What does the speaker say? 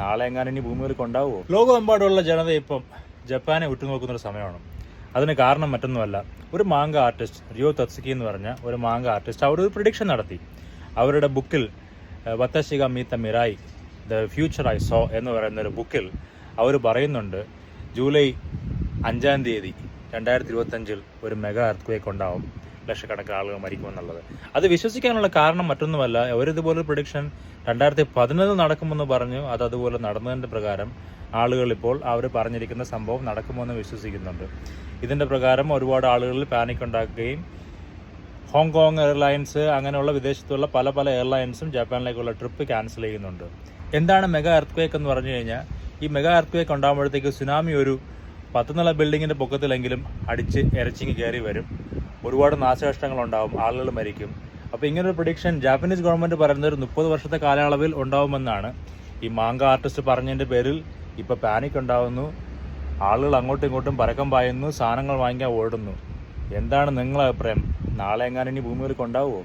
നാളെ എങ്ങാനും ഇനി ഭൂമി ഭൂമിയിലേക്ക് ഉണ്ടാവുമോ ലോകമെമ്പാടുള്ള ജനത ഇപ്പം ജപ്പാനെ വിട്ടുനോക്കുന്നൊരു സമയമാണ്. അതിന് കാരണം മറ്റൊന്നുമല്ല. ഒരു മാങ്ക ആർട്ടിസ്റ്റ് റിയോ തത്സുക്കി എന്ന് പറഞ്ഞ ഒരു മാങ്ക ആർട്ടിസ്റ്റ് അവർ ഒരു പ്രഡിക്ഷൻ നടത്തി. അവരുടെ ബുക്കിൽ വത്തശിക മീത്ത മിറായി ദ ഫ്യൂച്ചർ ഐ സോ എന്ന് പറയുന്ന ഒരു ബുക്കിൽ അവർ പറയുന്നുണ്ട് ജൂലൈ അഞ്ചാം തീയതി രണ്ടായിരത്തി ഇരുപത്തഞ്ചിൽ ഒരു മെഗാ എർത്ത് ഉണ്ടാവും. ലക്ഷക്കണക്കിന് ആളുകൾ മരിക്കുമെന്നുള്ളത് അത് വിശ്വസിക്കാനുള്ള കാരണം മറ്റൊന്നുമല്ല ഒരിതുപോലെ പ്രഡിക്ഷൻ രണ്ടായിരത്തി പതിനൊന്ന് നടക്കുമെന്ന് പറഞ്ഞു അത് അതുപോലെ നടന്നതിന്റെ പ്രകാരം ആളുകൾ ഇപ്പോൾ അവർ പറഞ്ഞിരിക്കുന്ന സംഭവം നടക്കുമെന്ന് വിശ്വസിക്കുന്നുണ്ട്. ഇതിന്റെ പ്രകാരം ഒരുപാട് ആളുകളിൽ പാനിക് ഉണ്ടാക്കുകയും ഹോങ്കോങ് എയർലൈൻസ് അങ്ങനെയുള്ള വിദേശത്തുള്ള പല പല എയർലൈൻസും ജപ്പാനിലേക്കുള്ള ട്രിപ്പ് ക്യാൻസൽ ചെയ്യുന്നുണ്ട്. എന്താണ് മെഗാ എർത്ത് ക്വേക്ക് എന്ന് പറഞ്ഞു കഴിഞ്ഞാൽ ഈ മെഗാ എർത്ത് ക്വേക്ക് ഉണ്ടാകുമ്പോഴത്തേക്ക് സുനാമി ഒരു പത്ത് നില ബിൽഡിങ്ങിന്റെ പൊക്കത്തിലെങ്കിലും അടിച്ച് ഇരച്ചിങ്ങ് കയറി വരും. ഒരുപാട് നാശനഷ്ടങ്ങൾ ഉണ്ടാവും ആളുകൾ മരിക്കും. അപ്പോൾ ഇങ്ങനൊരു പ്രൊഡിക്ഷൻ ജാപ്പനീസ് ഗവൺമെന്റ് പറയുന്നത് ഒരു മുപ്പത് വർഷത്തെ കാലയളവിൽ ഉണ്ടാവുമെന്നാണ്. ഈ മാങ്ക ആർട്ടിസ്റ്റ് പറഞ്ഞതിന്റെ പേരിൽ ഇപ്പോൾ പാനിക് ഉണ്ടാവുന്നു. ആളുകൾ അങ്ങോട്ടും ഇങ്ങോട്ടും പരക്കം പായുന്നു സാധനങ്ങൾ വാങ്ങിക്കാൻ ഓടുന്നു. എന്താണ് നിങ്ങളുടെ അഭിപ്രായം? നാളെ എങ്ങാനും ഇനി ഭൂമിയിലേക്ക് ഉണ്ടാവുമോ